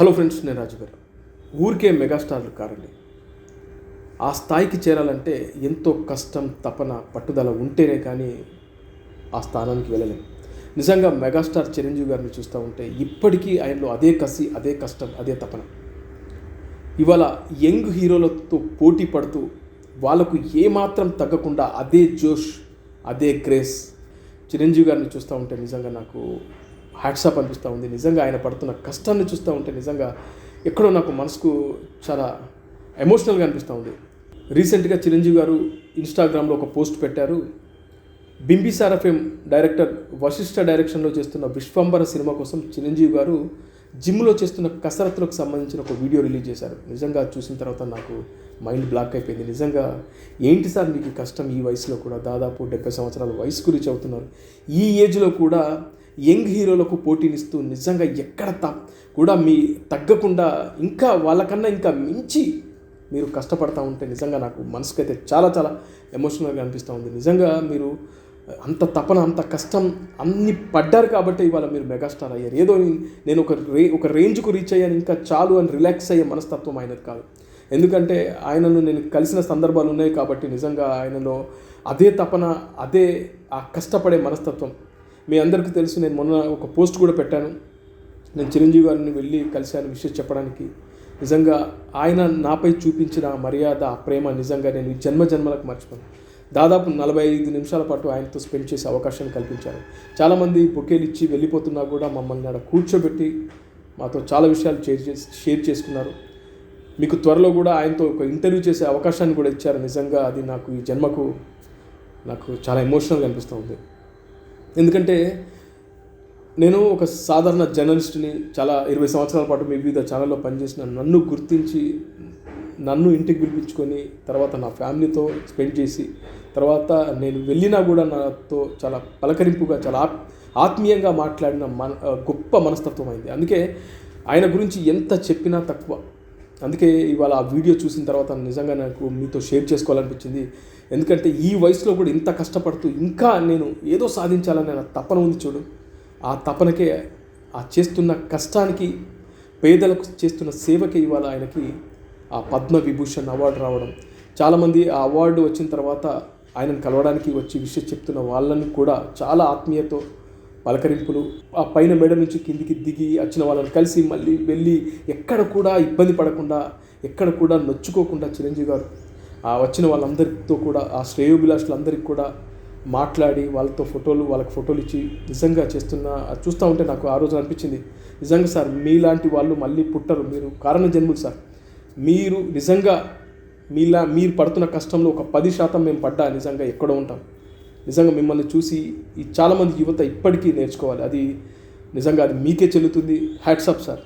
Hello friends నేను రాజు గారు. ఊరికే మెగాస్టార్లు కారండి. ఆ స్థాయికి చేరాలంటే ఎంతో కష్టం తపన పట్టుదల ఉంటేనే కానీ ఆ స్థానానికి వెళ్ళలేం. నిజంగా మెగాస్టార్ చిరంజీవి గారిని చూస్తూ ఉంటే ఇప్పటికీ ఆయనలో అదే కసి అదే కష్టం అదే తపన. ఇవాళ యంగ్ హీరోలతో పోటీ పడుతూ వాళ్ళకు ఏమాత్రం తగ్గకుండా అదే జోష్ అదే గ్రేస్ చిరంజీవి గారిని చూస్తూ ఉంటే నిజంగా నాకు హ్యాట్సాప్ అనిపిస్తూ ఉంది. నిజంగా ఆయన పడుతున్న కష్టాన్ని చూస్తూ ఉంటే నిజంగా ఎక్కడో నాకు మనసుకు చాలా ఎమోషనల్గా అనిపిస్తూ ఉంది. రీసెంట్గా చిరంజీవి గారు ఇన్స్టాగ్రామ్లో ఒక పోస్ట్ పెట్టారు. బింబిసార ఎఫ్ఎం డైరెక్టర్ వశిష్ఠ డైరెక్షన్లో చేస్తున్న విశ్వంబర సినిమా కోసం చిరంజీవి గారు జిమ్లో చేస్తున్న కసరత్తులకు సంబంధించిన ఒక వీడియో రిలీజ్ చేశారు. నిజంగా చూసిన తర్వాత నాకు మైండ్ బ్లాక్ అయిపోయింది. నిజంగా ఏంటి సార్ మీకు కష్టం ఈ వయసులో కూడా? దాదాపు డెబ్బై సంవత్సరాల వయసు గురించి అవుతున్నారు. ఈ ఏజ్లో కూడా యంగ్ హీరోలకు పోటీనిస్తూ నిజంగా ఎక్కడ తా కూడా మీ తగ్గకుండా ఇంకా వాళ్ళకన్నా ఇంకా మించి మీరు కష్టపడతా ఉంటే నిజంగా నాకు మనసుకైతే చాలా చాలా ఎమోషనల్గా అనిపిస్తూ ఉంది. నిజంగా మీరు అంత తపన అంత కష్టం అన్ని పడ్డారు కాబట్టి ఇవాళ మీరు మెగాస్టార్ అయ్యారు. ఏదో నేను ఒక రే ఒక రేంజ్కు రీచ్ అయ్యాను. ఇంకా చాలు అని రిలాక్స్ అయ్యే మనస్తత్వం ఆయనది కాదు. ఎందుకంటే ఆయనను నేను కలిసిన సందర్భాలు ఉన్నాయి కాబట్టి నిజంగా ఆయనలో అదే తపన అదే ఆ కష్టపడే మనస్తత్వం మీ అందరికీ తెలుసు నేను మొన్న ఒక పోస్ట్ కూడా పెట్టాను. నేను చిరంజీవి గారిని వెళ్ళి కలిశాను విషయం చెప్పడానికి. నిజంగా ఆయన నాపై చూపించిన మర్యాద ఆ ప్రేమ నిజంగా నేను ఈ జన్మ జన్మలకు మర్చిపోను. దాదాపు నలభై ఐదు నిమిషాల పాటు ఆయనతో స్పెండ్ చేసే అవకాశాన్ని కల్పించారు. చాలామంది బొకేలు ఇచ్చి వెళ్ళిపోతున్నా కూడా మమ్మల్ని ఆడ కూర్చోబెట్టి మాతో చాలా విషయాలు షేర్ చేసి షేర్ చేసుకున్నారు. మీకు త్వరలో కూడా ఆయనతో ఒక ఇంటర్వ్యూ చేసే అవకాశాన్ని కూడా ఇచ్చారు. నిజంగా అది నాకు ఈ జన్మకు నాకు చాలా ఎమోషనల్గా అనిపిస్తూ ఉంది. ఎందుకంటే నేను ఒక సాధారణ జర్నలిస్ట్ని చాలా ఇరవై సంవత్సరాల పాటు మీ వివిధ ఛానల్లో పనిచేసిన నన్ను గుర్తించి నన్ను ఇంటికి పిలిపించుకొని తర్వాత నా ఫ్యామిలీతో స్పెండ్ చేసి తర్వాత నేను వెళ్ళినా కూడా నాతో చాలా పలకరింపుగా చాలా ఆత్ ఆత్మీయంగా మాట్లాడిన మన గొప్ప మనస్తత్వం అయింది. అందుకే ఆయన గురించి ఎంత చెప్పినా తక్కువ. అందుకే ఇవాళ ఆ వీడియో చూసిన తర్వాత నిజంగా నాకు మీతో షేర్ చేసుకోవాలనిపించింది. ఎందుకంటే ఈ వయసులో కూడా ఇంత కష్టపడుతూ ఇంకా నేను ఏదో సాధించాలని నా తపన ఉంది చూడు. ఆ తపనకే ఆ చేస్తున్న కష్టానికి పేదలకు చేస్తున్న సేవకి ఇవాళ ఆయనకి ఆ పద్మ విభూషణ్ అవార్డు రావడం. చాలామంది ఆ అవార్డు వచ్చిన తర్వాత ఆయనను కలవడానికి వచ్చి విషయం చెప్తున్న వాళ్ళని కూడా చాలా ఆత్మీయతో పలకరింపులు ఆ పైన మేడ నుంచి కిందికి దిగి వచ్చిన వాళ్ళని కలిసి మళ్ళీ వెళ్ళి ఎక్కడ కూడా ఇబ్బంది పడకుండా ఎక్కడ కూడా నొచ్చుకోకుండా చిరంజీవి గారు ఆ వచ్చిన వాళ్ళందరితో కూడా ఆ శ్రేయోభిలాషులందరికీ కూడా మాట్లాడి వాళ్ళతో ఫోటోలు వాళ్ళకి ఫోటోలు ఇచ్చి నిజంగా చేస్తున్న చూస్తూ ఉంటే నాకు ఆ రోజు అనిపించింది. నిజంగా సార్ మీలాంటి వాళ్ళు మళ్ళీ పుట్టరు. మీరు కారణ జన్ములు సార్. మీరు నిజంగా మీలా మీరు పడుతున్న కష్టంలో ఒక పది శాతం మేము పడ్డా నిజంగా ఎక్కడో ఉంటాం. నిజంగా మిమ్మల్ని చూసి ఈ చాలామంది యువత ఇప్పటికీ నేర్చుకోవాలి. అది నిజంగా అది మీకే చెల్లుతుంది. Hats off sir